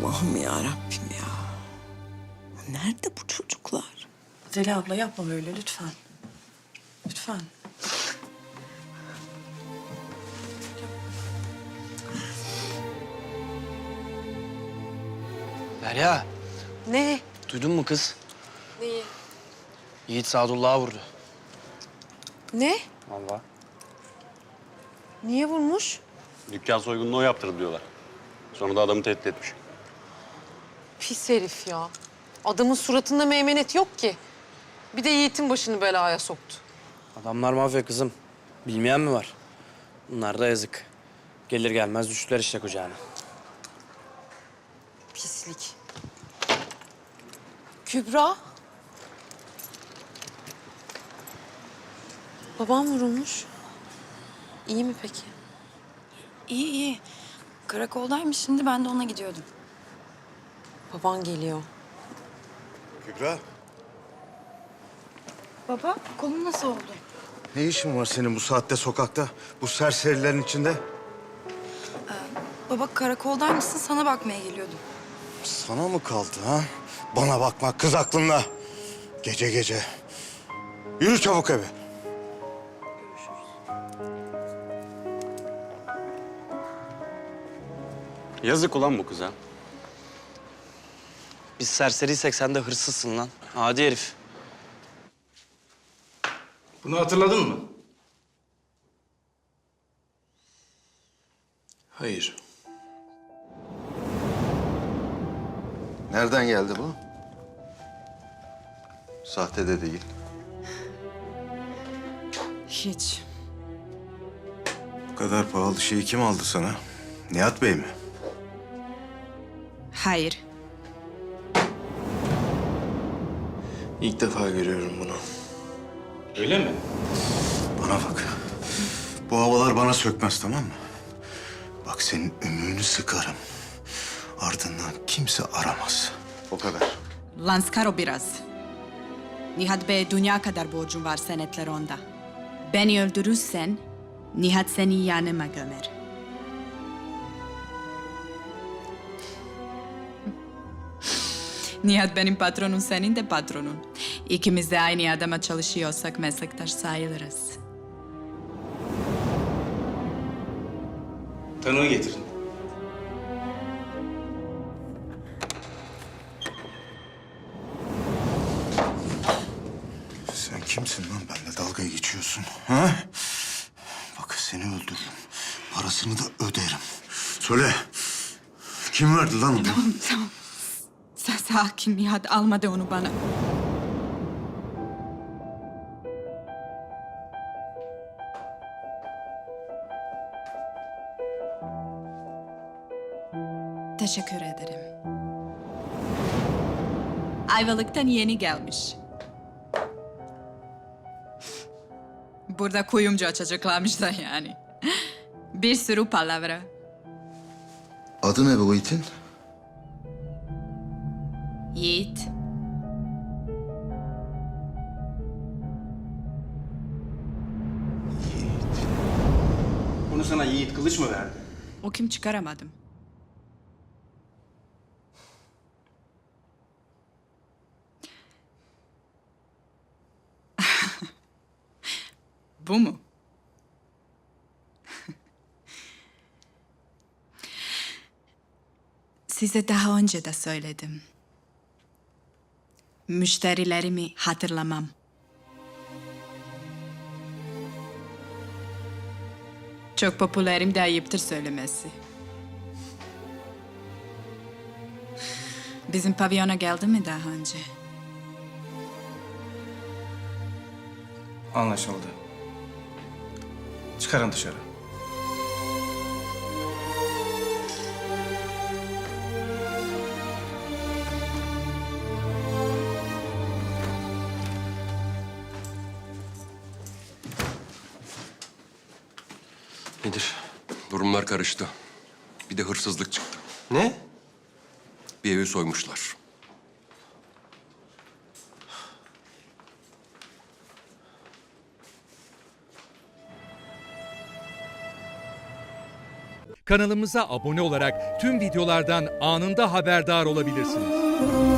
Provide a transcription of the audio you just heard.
Allah'ım ya Rabbim ya. Nerede bu çocuklar? Zeliha abla yapma böyle lütfen. Lütfen. Derya, Ne? duydun mu kız? Neyi? Yiğit Sadullah'a vurdu. Ne? Vallahi. Niye vurmuş? Dükkan soygununu o yaptırdı diyorlar. Sonra da adamı tehdit etmiş. Pis herif ya. Adamın suratında meymenet yok ki. Bir de Yiğit'in başını belaya soktu. Adamlar mafya kızım. Bilmeyen mi var? Bunlar da yazık. Gelir gelmez düştüler işte kucağına. Pislik. Kübra. Babam vurulmuş. İyi mi peki? İyi iyi. Karakoldaymış şimdi ben de ona gidiyordum. Baban geliyor. Kübra, Baba kolun nasıl oldu? ne işin var senin bu saatte sokakta? Bu serserilerin içinde? Baba karakoldaymışsın sana bakmaya geliyordum. Sana mı kaldı ha? Bana bakmak kız aklınla. Gece gece. Yürü çabuk eve. Yazık ulan bu kıza. Biz serseriysek sen de hırsızsın lan. Hadi herif. Bunu hatırladın mı? Hayır. Nereden geldi bu? Sahte de değil. Hiç. Bu kadar pahalı şeyi kim aldı sana? Nihat Bey mi? Hayır. İlk defa görüyorum bunu. Öyle mi? Bana bak. Bu havalar bana sökmez tamam mı? Bak senin ümüğünü sıkarım. Ardından kimse aramaz. O kadar. Lanskaro biraz. Nihat Bey dünya kadar borcun var senetler onda. Beni öldürürsen Nihat seni yanıma gömer. Nihat benim patronum, senin de patronun. İkimiz de aynı adama çalışıyorsak meslektaş sayılırız. Tanığı getirin. Sen kimsin lan benimle dalga geçiyorsun? Ha? Bak seni öldürürüm. Parasını da öderim. Söyle. Kim verdi lan onu? Tamam. Sen sakin Nihat almadı onu bana. Teşekkür ederim. Ayvalık'tan yeni gelmiş. Burada kuyumcu açacaklarmış da yani. Bir sürü palavra. Adı ne bu itin? Yiğit. Bunu sana Yiğit Kılıç mı verdi? O kim çıkaramadım. Bu mu? Size daha önce de söyledim. Müşterilerimi hatırlamam. Çok popülerim de ayıptır söylemesi. Bizim pavyona geldi mi daha önce? Anlaşıldı. Çıkarın dışarı. Nedir? Durumlar karıştı. Bir de hırsızlık çıktı. Ne? Bir evi soymuşlar. Kanalımıza abone olarak tüm videolardan anında haberdar olabilirsiniz.